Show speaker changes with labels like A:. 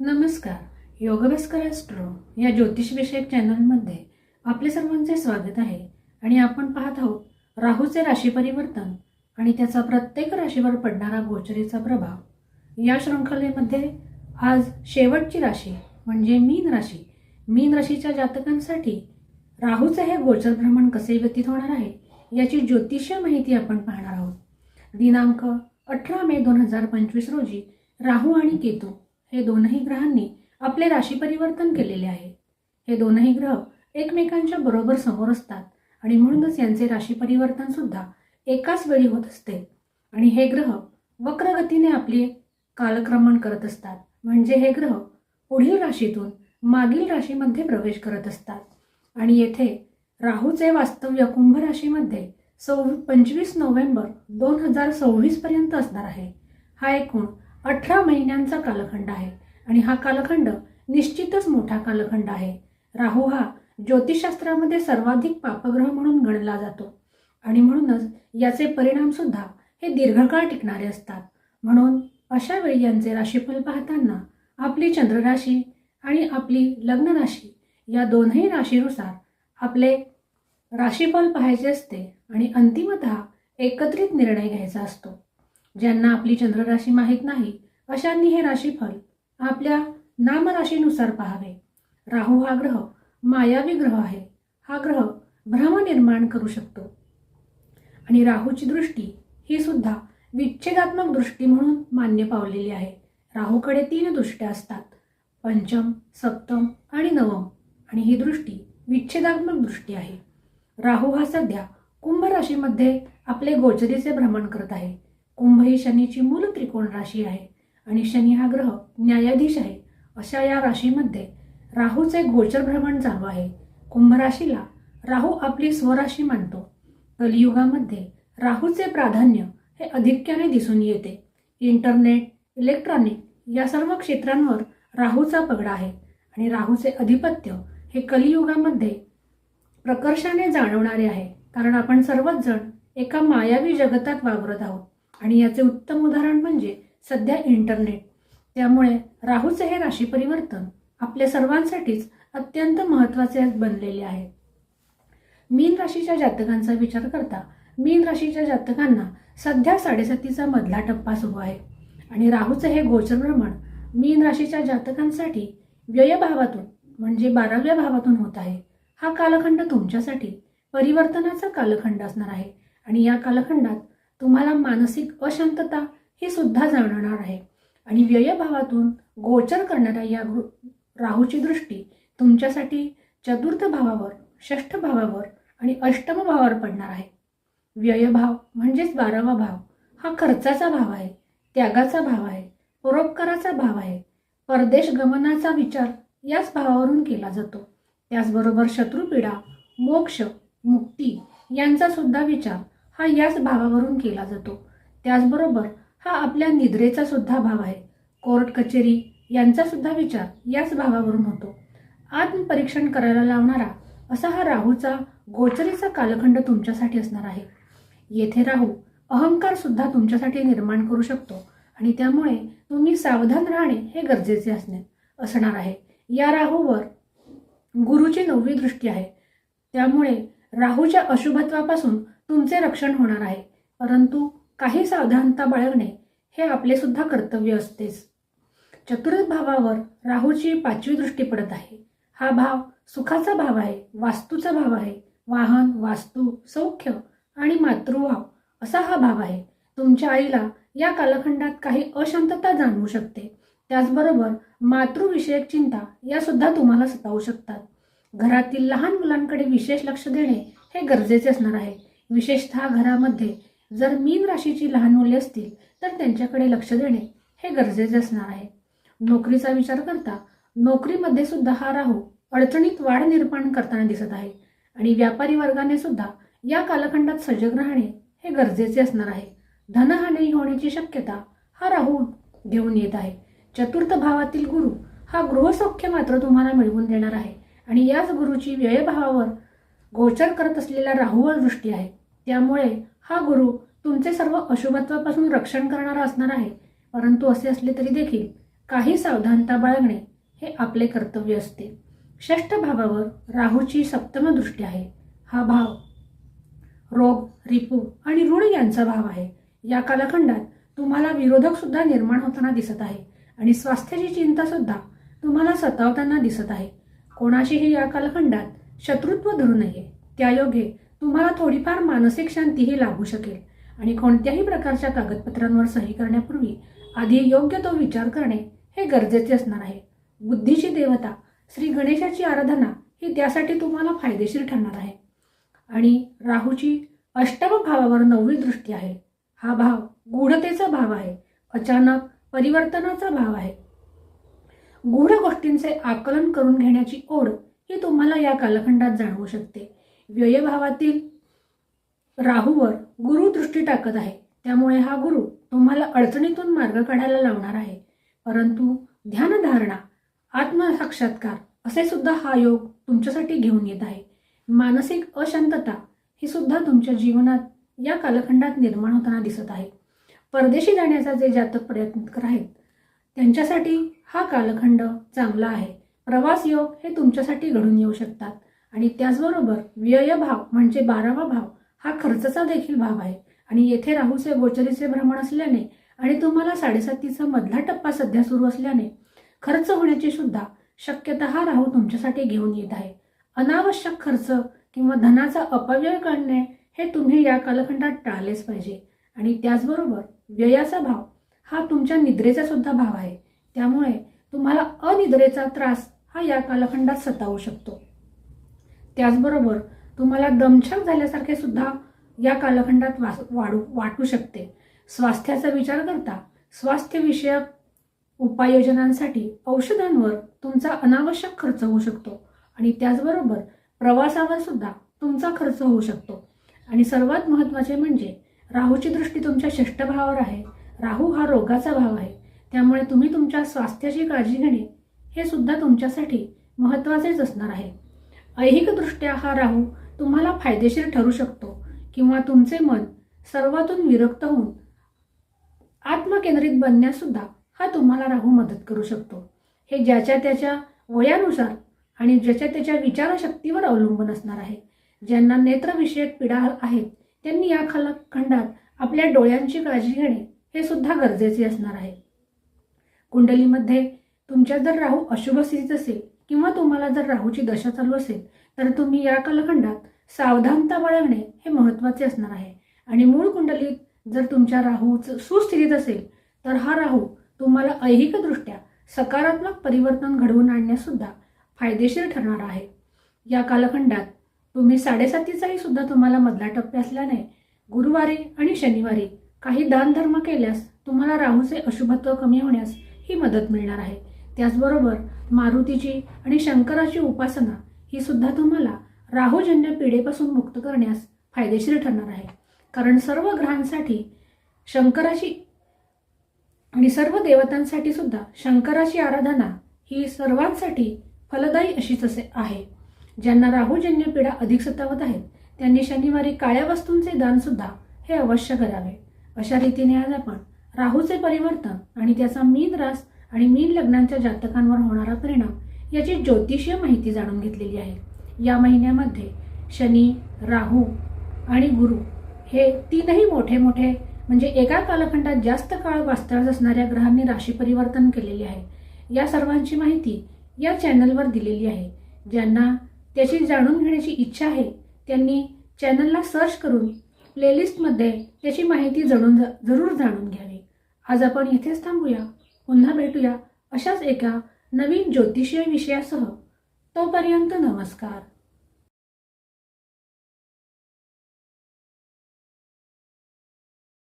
A: नमस्कार. योगभास्कर ॲस्ट्रो या ज्योतिषविषयक चॅनलमध्ये आपले सर्वांचे स्वागत आहे आणि आपण पाहत आहोत राहूचे राशी परिवर्तन आणि त्याचा प्रत्येक राशीवर पडणारा गोचरीचा प्रभाव. या शृंखलेमध्ये आज शेवटची राशी म्हणजे मीन राशी. मीन राशीच्या जातकांसाठी राहूचे हे गोचर भ्रमण कसे व्यतीत होणार आहे याची ज्योतिषीय माहिती आपण पाहणार आहोत. दिनांक अठरा मे दोन हजार पंचवीस रोजी राहू आणि केतू हे दोनही ग्रहांनी आपले राशी परिवर्तन केलेले आहे. हे दोनही ग्रह एकमेकांच्या बरोबर समोर असतात आणि म्हणूनच यांचे राशी परिवर्तन सुद्धा एकाच वेळी होत असते. आणि हे ग्रह वक्रगतीने आपले कालक्रमण करत असतात. म्हणजे हे ग्रह पुढील राशीतून मागील राशीमध्ये प्रवेश करत असतात. आणि येथे राहूचे वास्तव्य कुंभ राशीमध्ये सौ पंचवीस नोव्हेंबर दोन हजार सव्वीसपर्यंत असणार आहे. हा एकूण अठरा महिन्यांचा कालखंड आहे आणि हा कालखंड निश्चितच मोठा कालखंड आहे. राहू हा ज्योतिषशास्त्रामध्ये सर्वाधिक पापग्रह म्हणून गणला जातो आणि म्हणूनच याचे परिणामसुद्धा हे दीर्घकाळ टिकणारे असतात. म्हणून अशा वेळी यांचे राशीफल पाहताना आपली चंद्रराशी आणि आपली लग्न राशी या दोनही राशीनुसार आपले राशीफल पाहायचे असते आणि अंतिमत एकत्रित निर्णय घ्यायचा असतो. ज्यांना आपली चंद्रराशी माहीत नाही अशांनी हे राशीफल आपल्या नामराशीनुसार पाहावे. राहू हा ग्रह मायावी ग्रह आहे. हा ग्रह भ्रम निर्माण करू शकतो. आणि राहूची दृष्टी ही सुद्धा विच्छेदात्मक दृष्टी म्हणून मान्य पावलेली आहे. राहूकडे तीन दृष्ट्या असतात पंचम सप्तम आणि नवम. आणि ही दृष्टी विच्छेदात्मक दृष्टी आहे. राहू हा सध्या कुंभ राशीमध्ये आपले गोचरीचे भ्रमण करत आहे. कुंभ ही शनीची मूल त्रिकोण राशी आहे आणि शनी हा ग्रह न्यायाधीश आहे. अशा या राशीमध्ये राहूचे गोचर भ्रमण चालू आहे. कुंभ राशीला राहू आपली स्वराशी मानतो. कलियुगामध्ये राहूचे प्राधान्य हे अधिक्याने दिसून येते. इंटरनेट इलेक्ट्रॉनिक या सर्व क्षेत्रांवर राहूचा पगडा आहे आणि राहूचे अधिपत्य हे कलियुगामध्ये प्रकर्षाने जाणवणारे आहे. कारण आपण सर्वच जण एका मायावी जगतात वावरत आहोत. आणि याचे उत्तम उदाहरण म्हणजे सध्या इंटरनेट त्यामुळे राहूचे हे राशी परिवर्तन आपल्या सर्वांसाठीच अत्यंत महत्त्वाचे बनलेले आहे. मीन राशीच्या जातकांचा विचार करता मीन राशीच्या जातकांना सध्या साडेसातीचा मधला टप्पा सुरू आहे. आणि राहूचं हे गोचर भ्रमण मीन राशीच्या जातकांसाठी व्ययभावातून म्हणजे बाराव्या भावातून होत आहे. हा कालखंड तुमच्यासाठी परिवर्तनाचा कालखंड असणार आहे. आणि या कालखंडात तुम्हाला मानसिक अशांतता ही सुद्धा जाणवणार आहे. आणि व्ययभावातून गोचर करणाऱ्या या राहूची दृष्टी तुमच्यासाठी चतुर्थ भावावर षष्ठ भावावर आणि अष्टम भावावर पडणार आहे. व्ययभाव म्हणजेच बारावा भाव हा खर्चाचा भाव आहे त्यागाचा भाव आहे परोपकाराचा भाव आहे. परदेश गमनाचा विचार याच भावावरून केला जातो. त्याचबरोबर शत्रुपीडा मोक्ष मुक्ती यांचा सुद्धा विचार हा याच भावावरून केला जातो. त्याचबरोबर हा आपल्या निद्रेचा सुद्धा भाव आहे. कोर्ट कचेरी यांचा सुद्धा विचार याच भावावरून होतो. आत्मपरीक्षण करायला लावणारा असा हा राहूचा गोचरीचा कालखंड तुमच्यासाठी असणार आहे. येथे राहू अहंकार सुद्धा तुमच्यासाठी निर्माण करू शकतो आणि त्यामुळे तुम्ही सावधान राहणे हे गरजेचे असणे असणार आहे. या राहूवर गुरुची नववी दृष्टी आहे. त्यामुळे राहूच्या अशुभत्वापासून तुमचे रक्षण होणार आहे. परंतु काही सावधानता बाळगणे हे आपले सुद्धा कर्तव्य असतेच. चतुर्थ भावावर राहूची पाचवी दृष्टी पडत आहे. हा भाव सुखाचा भाव आहे वास्तूचा भाव आहे. वाहन वास्तू सौख्य आणि मातृभाव असा हा भाव आहे. तुमच्या आईला या कालखंडात काही अशांतता जाणवू शकते. त्याचबरोबर मातृविषयक चिंता या सुद्धा तुम्हाला सतावू शकतात. घरातील लहान मुलांकडे विशेष लक्ष देणे हे गरजेचे असणार आहे. विशेषतः घरामध्ये जर मीन राशीची लहान मुले असतील तर त्यांच्याकडे लक्ष देणे हे गरजेचे असणार आहे. नोकरीचा विचार करता नोकरीमध्ये सुद्धा हा राहू अडचणीत वाढ निर्माण करताना दिसत आहे आणि व्यापारी वर्गाने सुद्धा या कालखंडात सजग राहणे हे गरजेचे असणार आहे. धनहानी होण्याची शक्यता हा राहू घेऊन येत आहे. चतुर्थ भावातील गुरु हा गृहसौख्य मात्र तुम्हाला मिळवून देणार आहे आणि याच गुरुची व्ययभावावर गोचर करत असलेला राहूवर दृष्टी आहे. त्यामुळे हा गुरु तुमचे सर्व अशुभत्वापासून रक्षण करणारा असणार आहे. परंतु असे असले तरी देखील काही सावधानता बाळगणे हे आपले कर्तव्य असते. षष्ठ भावावर राहूची सप्तम दृष्टी आहे. हा भाव रोग रिपू आणि ऋण यांचा भाव आहे. या कालखंडात तुम्हाला विरोधक सुद्धा निर्माण होताना दिसत आहे आणि स्वास्थ्याची चिंता सुद्धा तुम्हाला सतावताना दिसत आहे. कोणाशीही या कालखंडात शत्रुत्व धरू नये. त्यायोगे तुम्हाला थोडीफार मानसिक शांतीही लाभू शकेल. आणि कोणत्याही प्रकारच्या कागदपत्रांवर सही करण्यापूर्वी आधी योग्य तो विचार करणे हे गरजेचे असणार आहे. बुद्धीची देवता श्री गणेशाची आराधना ही त्यासाठी तुम्हाला फायदेशीर ठरणार आहे. आणि राहूची अष्टम भावावर नववी दृष्टी आहे. हा भाव गूढतेचा भाव आहे. अचानक परिवर्तनाचा भाव आहे. गूढ गोष्टींचे आकलन करून घेण्याची ओढ ही तुम्हाला या कालखंडात जाणवू शकते. व्ययभावातील राहूवर गुरु दृष्टी टाकत आहे. त्यामुळे हा गुरु तुम्हाला अडचणीतून मार्ग काढायला लावणार आहे. परंतु ध्यानधारणा आत्मसाक्षात्कार असे सुद्धा हा योग तुमच्यासाठी घेऊन येत आहे. मानसिक अशांतता ही सुद्धा तुमच्या जीवनात या कालखंडात निर्माण होताना दिसत आहे. परदेशी जाण्याचा जे जातक प्रयत्न आहेत त्यांच्यासाठी हा कालखंड चांगला आहे. प्रवास योग हे तुमच्यासाठी घडून येऊ शकतात. आणि त्याचबरोबर व्ययभाव म्हणजे बारावा भाव हा खर्चाचा देखील भाव आहे. आणि येथे राहूचे गोचरीचे भ्रमण असल्याने आणि तुम्हाला साडेसातीचा मधला टप्पा सध्या सुरू असल्याने खर्च होण्याची सुद्धा शक्यता हा राहू तुमच्यासाठी घेऊन येत आहे. अनावश्यक खर्च किंवा धनाचा अपव्यय करणे हे तुम्ही या कालखंडात टाळलेच पाहिजे. आणि त्याचबरोबर व्ययाचा भाव हा तुमच्या निद्रेचा सुद्धा भाव आहे. त्यामुळे तुम्हाला अनिद्रेचा त्रास हा या कालखंडात सतावू शकतो. त्याचबरोबर तुम्हाला दमछाक झाल्यासारखे सुद्धा या कालखंडात वास वाढू वाटू शकते. स्वास्थ्याचा विचार करता स्वास्थ्यविषयक उपाययोजनांसाठी औषधांवर तुमचा अनावश्यक खर्च होऊ शकतो आणि त्याचबरोबर प्रवासावर सुद्धा तुमचा खर्च होऊ शकतो. आणि सर्वात महत्त्वाचे म्हणजे राहूची दृष्टी तुमच्या षष्ठ भावावर आहे. राहू हा रोगाचा भाव आहे. त्यामुळे तुम्ही तुमच्या स्वास्थ्याची काळजी घेणे हे सुद्धा तुमच्यासाठी महत्त्वाचेच असणार आहे. ऐहिकदृष्ट्या हा राहू तुम्हाला फायदेशीर ठरू शकतो किंवा तुमचे मन सर्वातून विरक्त होऊन आत्मकेंद्रित बनण्यास सुद्धा हा तुम्हाला राहू मदत करू शकतो. हे ज्याच्या त्याच्या वयानुसार आणि ज्याच्या त्याच्या विचारशक्तीवर अवलंबून असणार आहे. ज्यांना नेत्रविषयक पीडा आहेत त्यांनी या खंडात आपल्या डोळ्यांची काळजी घेणे हे सुद्धा गरजेचे असणार आहे. कुंडलीमध्ये तुमच्या जर राहू अशुभ स्थितीत असेल किंवा तुम्हाला जर राहूची दशा चालू असेल तर तुम्ही या कालखंडात सावधानता बाळगणे हे महत्त्वाचे असणार आहे. आणि मूळ कुंडलीत जर तुमच्या राहूचं सुस्थितीत असेल तर हा राहू तुम्हाला ऐहिकदृष्ट्या सकारात्मक परिवर्तन घडवून आणण्यासुद्धा फायदेशीर ठरणार आहे. या कालखंडात तुम्ही साडेसातीचाही सुद्धा तुम्हाला मधला टप्पे असल्याने गुरुवारी आणि शनिवारी काही दानधर्म केल्यास तुम्हाला राहूचे अशुभत्व कमी होण्यास ही मदत मिळणार आहे. त्याचबरोबर मारुतीची आणि शंकराची उपासना ही सुद्धा तुम्हाला राहूजन्य पिढेपासून मुक्त करण्यास फायदेशीर ठरणार आहे. कारण सर्व ग्रहांसाठी शंकराची आणि सर्व देवतांसाठी सुद्धा शंकराची आराधना ही सर्वांसाठी फलदायी अशीच असे आहे. ज्यांना राहूजन्य पिढा अधिक सतावत आहेत त्यांनी शनिवारी काळ्या वस्तूंचे दानसुद्धा हे अवश्य करावे. अशा रीतीने आज आपण राहूचे परिवर्तन आणि त्याचा मीन रास आणि मीन लग्नांच्या जातकांवर होणारा परिणाम याची ज्योतिषीय माहिती जाणून घेतलेली आहे. या महिन्यामध्ये शनी राहू आणि गुरु हे तीनही मोठे मोठे म्हणजे एका कालखंडात जास्त काळ वास्तव्यास असणाऱ्या ग्रहांनी राशी परिवर्तन केलेले आहे. या सर्वांची माहिती या चॅनलवर दिलेली आहे. ज्यांना त्याची जाणून घेण्याची इच्छा आहे त्यांनी चॅनलला सर्च करून प्लेलिस्टमध्ये त्याची माहिती जणून जरूर जाणून घ्यावी. आज आपण इथेच थांबूया. पुन्हा भेटूया अशाच एका नवीन ज्योतिषीय विषयासह. तोपर्यंत नमस्कार.